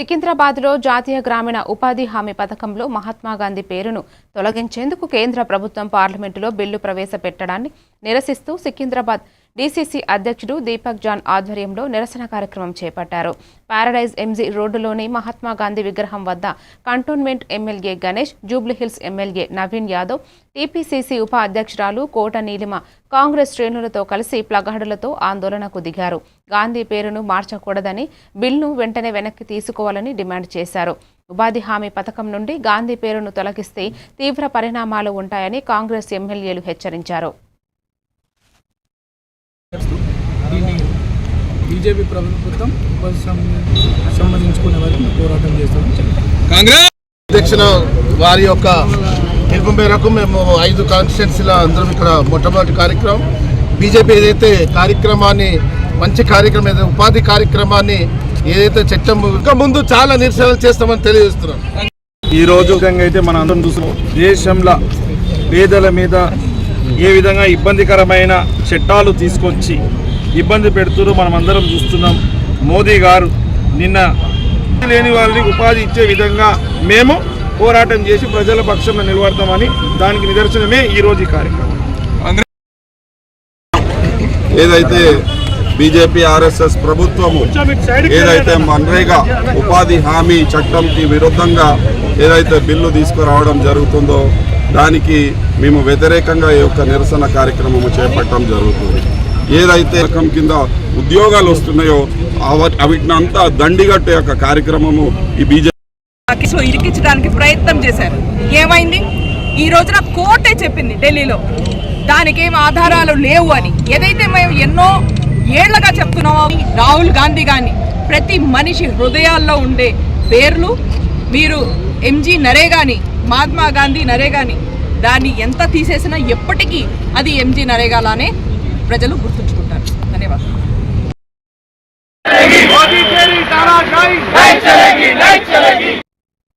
సికింద్రాబాద్లో జాతీయ గ్రామీణ ఉపాధి హామీ పథకంలో మహాత్మాగాంధీ పేరును తొలగించేందుకు కేంద్ర ప్రభుత్వం పార్లమెంటులో బిల్లు ప్రవేశపెట్టడాన్ని నిరసిస్తూ సికింద్రాబాద్ డీసీసీ అధ్యక్షుడు దీపక్ జాన్ ఆధ్వర్యంలో నిరసన కార్యక్రమం చేపట్టారు. పారడైజ్ ఎంజీ రోడ్డులోని మహాత్మా గాంధీ విగ్రహం వద్ద cantonment MLA Ganesh Jubilee Hills MLA Naveen Yadav TPCC ఉప అధ్యక్షురాలు కోట నీలిమ కాంగ్రెస్ శ్రేణులతో కలిసి ప్లగార్డులతో ఆందోళనకు దిగారు. గాంధీ పేరును మార్చకూడదని బిల్ను వెంటనే వెనక్కి తీసుకోవాలని డిమాండ్ చేశారు. ఉపాధి హామీ పథకం నుండి గాంధీ పేరును తొలగిస్తే తీవ్ర పరిణామాలు ఉంటాయని కాంగ్రెస్ ఎమ్మెల్యేలు హెచ్చరించారు. దీన్ని బీజేపీ ప్రభుత్వం సంబంధించుకునే వరకు పోరాటం చేస్తాం. అధ్యక్షుల వారి యొక్క పిలుపు మేరకు మేము ఐదు కాన్స్టిట్యున్సీల అందరం ఇక్కడ మొట్టమొదటి కార్యక్రమం. బీజేపీ ఏదైతే కార్యక్రమాన్ని మంచి కార్యక్రమం ఏదైతే ఉపాధి కార్యక్రమాన్ని ఏదైతే చట్టం ఇంకా ముందు చాలా నిరసనలు చేస్తామని తెలియజేస్తున్నాం. ఈ రోజు విధంగా అయితే మనం అందరం చూస్తున్నాం. దేశంలో పేదల మీద ఏ విధంగా ఇబ్బందికరమైన చట్టాలు తీసుకొచ్చి ఇబ్బంది పెడుతున్నారు మనమందరం చూస్తున్నాం. మోదీ గారు నిన్న లేని వాళ్ళని ఉపాధి ఇచ్చే విధంగా మేము పోరాటం చేసి ప్రజల పక్షంలో నిలబడతామని దానికి నిదర్శనమే ఈ రోజు ఈ కార్యక్రమం. ఏదైతే బీజేపీ ఆర్ఎస్ఎస్ ప్రభుత్వము ఏదైతే మన్రేగా ఉపాధి హామీ చట్టంకి విరుద్ధంగా ఏదైతే బిల్లు తీసుకురావడం జరుగుతుందో దానికి మేము వ్యతిరేకంగా ఈ యొక్క నిరసన కార్యక్రమము చేపట్టడం జరుగుతుంది. ఏదైతే రకం కింద ఉద్యోగాలు వస్తున్నాయో అవ- అవిటిని అంతా దండిగట్టే యొక్క కార్యక్రమము ఈ బీజేపీ ఇరికించడానికి ప్రయత్నం చేశారు. ఏమైంది? ఈ రోజున కోర్టే చెప్పింది ఢిల్లీలో. దానికి ఏం ఆధారాలు లేవు అని. ఏదైతే మేము ఎన్నో ఏళ్ళగా చెప్తున్నామో రాహుల్ గాంధీ గాని ప్రతి మనిషి హృదయాల్లో ఉండే పేర్లు మీరు ఎంజీ నరేగాని మహాత్మా గాంధీ నరేగాని. దాన్ని ఎంత తీసేసినా ఎప్పటికీ అది ఎంజీ నరేగాలానే ప్రజలు గుర్తుంచుకుంటారు. ధన్యవాదాలు.